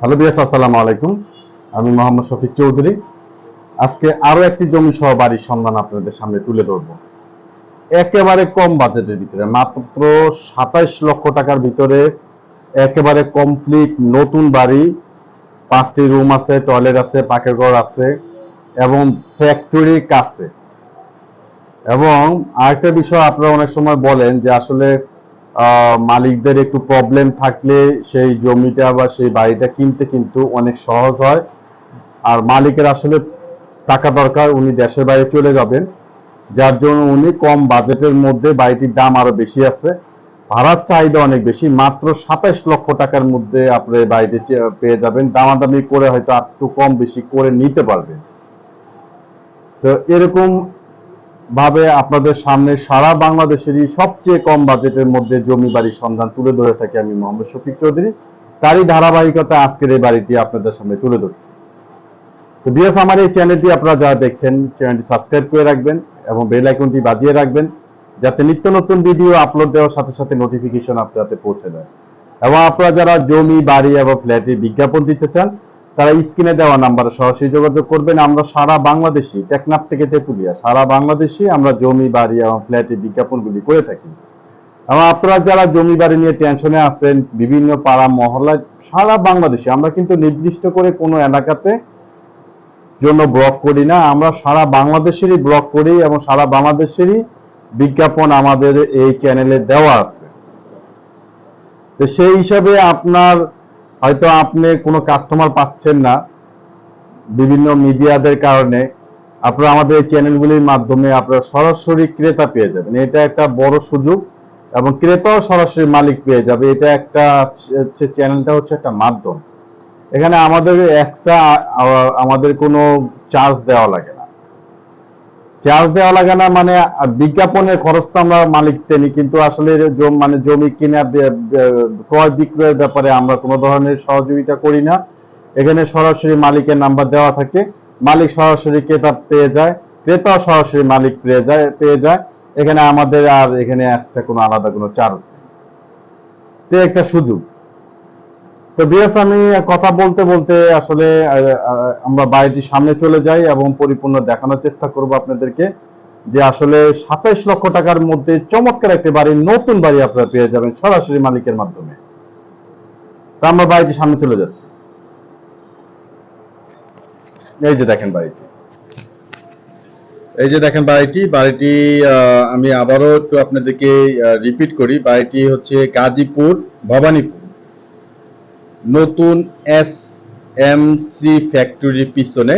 Hello বিয়াস, আসসালামু আলাইকুম। আমি মোহাম্মদ শফিক চৌধুরী। আজকে আরও একটি জমি সহ বাড়ির সন্ধান আপনাদের সামনে তুলে ধরবো। একেবারে কম বাজেটের ভিতরে, মাত্র সাতাইশ লক্ষ টাকার ভিতরে একেবারে কমপ্লিট নতুন বাড়ি। পাঁচটি রুম আছে টয়লেট আছে, পাকের ঘর আছে এবং ফ্যাক্টরির কাছে। এবং আরেকটা বিষয় আপনারা অনেক সময় বলেন যে আসলে মালিকদের একটু প্রবলেম থাকলে সেই জমিটা বা সেই বাড়িটা কিনতে কিন্তু অনেক সহজ হয়। আর মালিকের আসলে টাকা দরকার, উনি দেশের বাইরে চলে যাবেন। যার জন্য উনি কম বাজেটের মধ্যে বাড়িটির দাম আরও বেশি আছে। ভাড়ার চাহিদা অনেক বেশি, মাত্র সাতাইশ লক্ষ টাকার মধ্যে আপনি বাড়িটি পেয়ে যাবেন। দামাদামি করে হয়তো একটু কম বেশি করে নিতে পারবেন। তো এরকম ভাবে আপনাদের সামনে সারা বাংলাদেশেরই সবচেয়ে কম বাজেটের মধ্যে জমি বাড়ির সন্ধান তুলে ধরে থাকি আমি মোহাম্মদ শফিক চৌধুরী। তারই ধারাবাহিকতা আজকের এই বাড়িটি আপনাদের সামনে তুলে ধরছি। তো বিএস আমার এই চ্যানেলটি আপনারা যারা দেখছেন চ্যানেলটি সাবস্ক্রাইব করে রাখবেন এবং বেল আইকনটি বাজিয়ে রাখবেন, যাতে নিত্য নতুন ভিডিও আপলোড দেওয়ার সাথে সাথে নোটিফিকেশন আপনার পৌঁছে দেয়। এবং আপনারা যারা জমি, বাড়ি এবং ফ্ল্যাটের বিজ্ঞাপন দিতে চান তারা স্ক্রিনে দেওয়া নাম্বারে সরাসরি যোগাযোগ করবেন। আমরা সারা বাংলাদেশি, টেকনাফ থেকে তেতুলিয়া, সারা বাংলাদেশি আমরা জমি বাড়ি এবং ফ্ল্যাটের বিজ্ঞাপনগুলি করে থাকি। এবং আপনারা যারা জমি বাড়ি নিয়ে টেনশনে আছেন, বিভিন্ন পাড়া, মহল্লায়, সারা বাংলাদেশে, আমরা কিন্তু নির্দিষ্ট করে কোনো এলাকাতে জন্য ব্লক করি না। আমরা সারা বাংলাদেশেরই ব্লক করি এবং সারা বাংলাদেশেরই বিজ্ঞাপন আমাদের এই চ্যানেলে দেওয়া আছে। তো সেই হিসাবে আপনার হয়তো আপনি কোনো কাস্টমার পাচ্ছেন না বিভিন্ন মিডিয়াদের কারণে, আপনারা আমাদের এই চ্যানেলগুলির মাধ্যমে আপনারা সরাসরি ক্রেতা পেয়ে যাবেন। এটা একটা বড় সুযোগ এবং ক্রেতাও সরাসরি মালিক পেয়ে যাবে। এটা একটা হচ্ছে চ্যানেলটা হচ্ছে একটা মাধ্যম। এখানে আমাদের এক্সট্রা আমাদের কোনো চার্জ দেওয়া লাগে না। চার্জ দেওয়া লাগে না মানে বিজ্ঞাপনের খরচটা আমরা মালিক তেনি কিন্তু আসলে মানে জমি কিনা ক্রয় বিক্রয়ের ব্যাপারে আমরা কোনো ধরনের সহযোগিতা করি না। এখানে সরাসরি মালিকের নাম্বার দেওয়া থাকে, মালিক সরাসরি ক্রেতা পেয়ে যায়, ক্রেতাও সরাসরি মালিক পেয়ে যায় পেয়ে যায়। এখানে আমাদের আর এখানে একটা কোনো আলাদা কোনো চার্জ নেই। একটা সুযোগ। তো বিএস আমি কথা বলতে বলতে আসলে আমরা বাড়িটির সামনে চলে যাই এবং পরিপূর্ণ দেখানোর চেষ্টা করব আপনাদেরকে যে আসলে সাতাইশ লক্ষ টাকার মধ্যে চমৎকার একটি বাড়ি, নতুন বাড়ি আপনারা পেয়ে যাবেন সরাসরি মালিকের মাধ্যমে। আমরা বাড়িটির সামনে চলে যাচ্ছি। এই যে দেখেন বাড়িটি। এই যে দেখেন বাড়িটি বাড়িটি আমি আবারও একটু আপনাদেরকে রিপিট করি। বাড়িটি হচ্ছে গাজীপুর ভবানীপুর। নতুন এস এম সি ফ্যাক্টরির পিছনে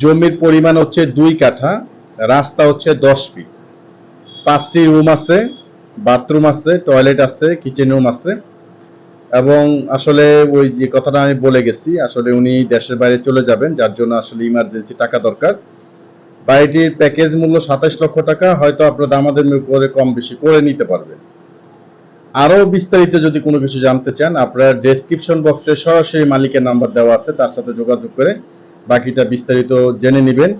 জমির পরিমাণ হচ্ছে দুই কাঠা, রাস্তা হচ্ছে দশ ফিট পাঁচটি রুম আছে বাথরুম আছে টয়লেট আছে কিচেন রুম আছে। এবং আসলে ওই যে কথাটা আমি বলে গেছি, আসলে উনি দেশের বাইরে চলে যাবেন, যার জন্য আসলে ইমার্জেন্সি টাকা দরকার। বাড়িটির প্যাকেজ মূল্য সাতাশ লক্ষ টাকা, হয়তো আপনারা দামাদামি করে কম বেশি করে নিতে পারবেন। আরও বিস্তারিত যদি কোনো কিছু জানতে চান, আপনারা ডেসক্রিপশন বক্সে সরাসরি মালিকের নাম্বার দেওয়া আছে, তার সাথে যোগাযোগ করে বাকিটা বিস্তারিত জেনে নেবেন।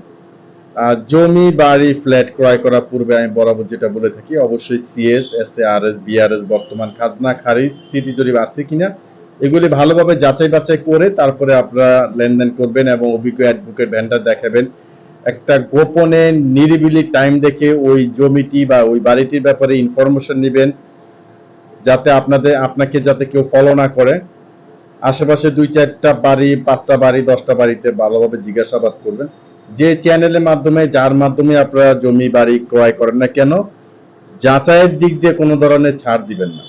আর জমি, বাড়ি ফ্ল্যাট ক্রয় করার পূর্বে আমি বরাবর যেটা বলে থাকি, অবশ্যই CS S A R S BRS বর্তমান খাজনা, খারিজ সিটি জরিপ আছে কিনা, এগুলি ভালোভাবে যাচাই বাছাই করে তারপরে আপনারা লেনদেন করবেন এবং অভিজ্ঞ অ্যাডভোকেট ভেন্ডার দেখাবেন। একটা গোপনে নিরিবিলি টাইম দেখে ওই জমিটি বা ওই বাড়িটির ব্যাপারে ইনফরমেশন নেবেন যাতে আপনাদের, আপনাকে যাতে কেউ ফলো না করে। আশেপাশে দুই চারটা বাড়ি, পাঁচটা বাড়ি, দশটা বাড়িতে ভালোভাবে জিজ্ঞাসাবাদ করবেন। যে চ্যানেলের মাধ্যমে, যার মাধ্যমে আপনারা জমি, বাড়ি ক্রয় করেন না কেন, যাচাইয়ের দিক দিয়ে কোনো ধরনের ছাড় দিবেন না।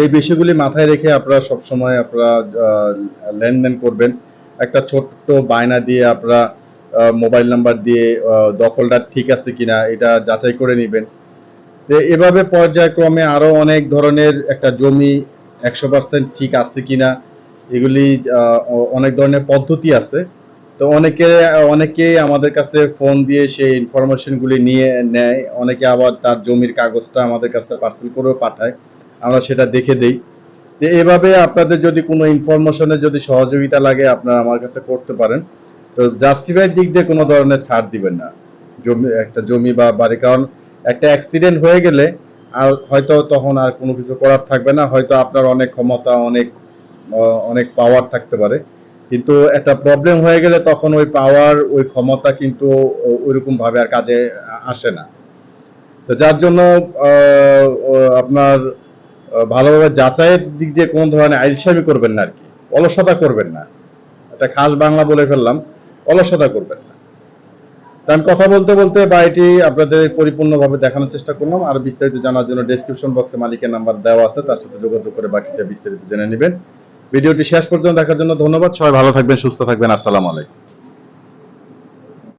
এই বিষয়গুলি মাথায় রেখে আপনারা সবসময় আপনারা লেনদেন করবেন। একটা ছোট্ট বায়না দিয়ে আপনারা মোবাইল নাম্বার দিয়ে দখলটা ঠিক আছে কিনা, এটা যাচাই করে নেবেন। তো এভাবে পর্যায়ক্রমে আরও অনেক ধরনের একটা জমি একশো পার্সেন্ট ঠিক আছে কিনা, এগুলি অনেক ধরনের পদ্ধতি আছে। তো অনেকে অনেকে আমাদের কাছে ফোন দিয়ে সেই ইনফরমেশন গুলি নিয়ে নেয়। অনেকে আবার তার জমির কাগজটা আমাদের কাছে পার্সেল করেও পাঠায়। আমরা সেটা দেখে দেই। তো এভাবে আপনাদের যদি কোনো ইনফরমেশনের যদি সহযোগিতা লাগে, আপনারা আমার কাছে করতে পারেন। তো জাস্টিফাইড দিক দিয়ে কোনো ধরনের ছাড় দিবেন না। জমি, একটা জমি বা বাড়ি, কারণ একটা অ্যাক্সিডেন্ট হয়ে গেলে আর হয়তো তখন আর কোনো কিছু করার থাকবে না, হয়তো আপনার অনেক ক্ষমতা, অনেক অনেক পাওয়ার থাকতে পারে। কিন্তু একটা প্রবলেম হয়ে গেলে তখন ওই পাওয়ার ওই ক্ষমতা কিন্তু ওইরকম ভাবে আর কাজে আসে না। তো যার জন্য আপনার ভালোভাবে যাচাইয়ের দিক দিয়ে কোন ধরনের আইলসামি করবেন না আর কি। অলসতা করবেন না। এটা খাস বাংলা বলে ফেললাম, অলসতা করবেন। আমি কথা বলতে বলতে বা এটি আপনাদের পরিপূর্ণভাবে দেখানোর চেষ্টা করলাম। আর বিস্তারিত জানার জন্য ডেসক্রিপশন বক্সে মালিকের নাম্বার দেওয়া আছে, তার সাথে যোগাযোগ করে বাকিটা বিস্তারিত জেনে নেবেন। ভিডিওটি শেষ পর্যন্ত দেখার জন্য ধন্যবাদ। সবাই ভালো থাকবেন, সুস্থ থাকবেন। আসসালামু আলাইকুম।